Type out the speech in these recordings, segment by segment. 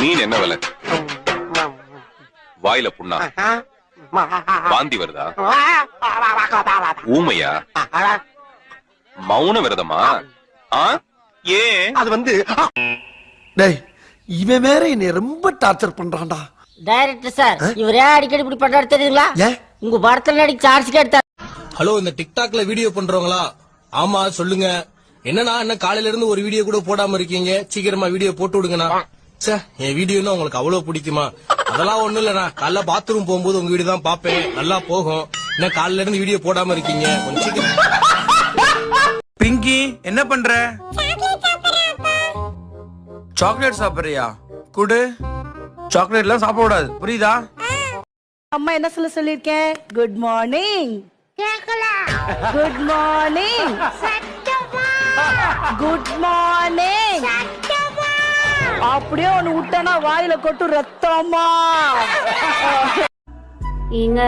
மீன் என்ன விலை? வாயில புண்ணா? வாந்தி வருதா? ஊமையா? மௌன விரதமா? ஆ? ஏன்? அது வந்து டேய் இவன் வேற என்னை ரொம்ப டார்ச்சர் பண்றான்டா. டைரக்டர் சார் இவரே அடிக்கடி இப்படி பண்றாரு தெரியுங்களா? ஏன் உங்க படத்துல நடிக்க சார்ஜ் எடுத்தாரு. ஹலோ இந்த டிக்டாக்ல வீடியோ பண்றவங்களா? ஆமா சொல்லுங்க. என்னண்ணா என்ன காலையில இருந்து ஒரு வீடியோ கூட போடாம இருக்கீங்க? சீக்கிரமா வீடியோ போட்டு விடுங்கண்ணா. ச்சே என் வீடியோன்னா உங்களுக்கு அவ்வளவு பிடிக்குமா? அதெல்லாம் ஒண்ணும் இல்லண்ணா. காலைல பாத்ரூம் போகும்போது உங்க வீடியோ தான் பாப்பேன் நல்லா போகும். என்ன காலையில இருந்து வீடியோ போடாம இருக்கீங்க. கொஞ்சம் பிங்கி என்ன பண்ற? சாக்லேட் சாப்பிடுறியா? குடு. சாக்லேட்லாம் சாப்பிட கூடாது புரியுதா? அம்மா என்ன சொல்ல சொல்லிருக்கேன் good morning good morning good morning அப்படியே ஒண்ணு விட்டனா வாயில கொட்டு ரத்தமா ஏங்க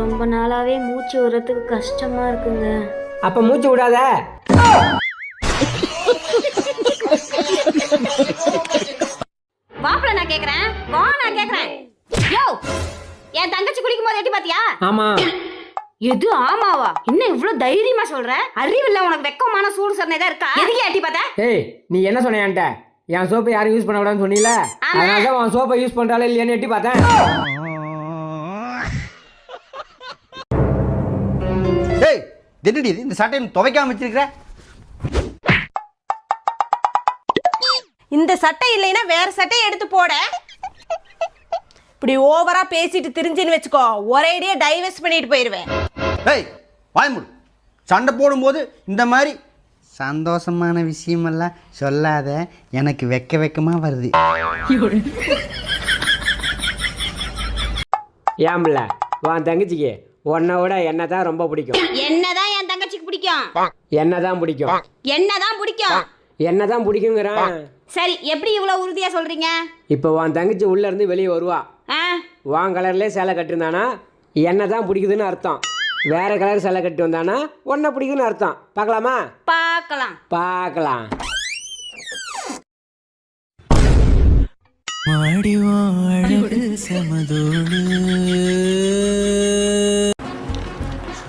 ரொம்ப நாளாவே மூச்சு விடுறதுக்கு கஷ்டமா இருக்குங்க. அப்ப மூச்சு விடாத. மாப்பிள்ள நான் கேக்குறேன். வா நான் கேக்குறேன். யோ என் தங்கச்சி குடிக்கும் போது எட்டி பாத்தியா? ஆமா. எது ஆமாவா? இன்னும் இவ்வளவு தைரியமா சொல்ற? அறிவில்ல உனக்கு வெக்கமான சூடு சொன்னே தான் இருக்கா? எதுக்கு எட்டி பார்த்த ஏய் நீ என்ன சொன்ன என்கிட்ட? என் சோப்பை யாரும் யூஸ் பண்ண கூடாதுன்னு சொன்னீல. அதனால தான் உன் சோப்பை யூஸ் பண்றாலே இல்லையான்னு எட்டி பார்த்தேன். டேய் இது? இந்த சட்டையை துவைக்காம வச்சிருக்கிற? இந்த சட்டை இல்லைன்னா வேற சட்டையை எடுத்து போட. இப்படி ஓவரா பேசிட்டு திரிஞ்சுன்னு வச்சுக்கோ ஒரேடியா டைவர்ஸ் பண்ணிட்டு போயிருவேன். டேய் வாய் மூடு. சண்டை போடும்போது இந்த மாதிரி சந்தோஷமான விஷயமெல்லாம் சொல்லாத எனக்கு வெக்க வெக்கமா வருது. ஏன் பிள்ள? உன் தங்கச்சிக்கு உன்னை விட என்ன தான் ரொம்ப பிடிக்கும்? என்னதான் என் தங்கச்சிக்கு பிடிக்கும்? என்ன தான் பிடிக்கும்? என்னதான் பிடிக்கும்? என்ன தான் பிடிக்குங்கிறேன். சரி எப்படி இவ்வளவு உறுதியா சொல்றீங்க? இப்போ உன் தங்கச்சி உள்ள இருந்து வெளியே வருவா. ஆ? வான் கலர்லேயே சேலை கட்டிருந்தானா என்ன தான் பிடிக்குதுன்னு அர்த்தம். வேற கலர் சேலை கட்டி வந்தானா? உன்னை பிடிக்குதுன்னு அர்த்தம். பார்க்கலாமா? பார்க்கலாம். பார்க்கலாம்.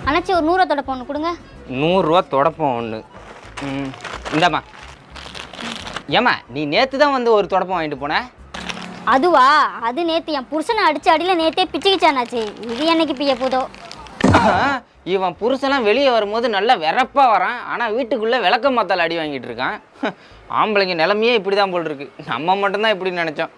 அணைச்சி ஒரு நூறத்தோட பொண்ணு கொடுங்க. நூறுரூவா தொடப்பம் ஒன்று ம் இந்தாம்மா. ஏம்மா நீ நேற்று தான் வந்து ஒரு தொடப்பம் வாங்கிட்டு போன? அதுவா? அது நேத்து என் புருஷனை அடிச்சு அடியில நேத்தே பிச்சுக்கிச்சானாச்சு இது என்னைக்கு பிய போதோ? இவன் புருஷன்லாம் வெளியே வரும்போது நல்லா வெறப்பாக வரான். ஆனால் வீட்டுக்குள்ளே விளக்க மாத்தால் அடி வாங்கிட்டு இருக்கான். ஆம்பளைங்க நிலமையே இப்படி தான் போல் இருக்கு. நம்ம மட்டும்தான் இப்படி நினச்சோம்.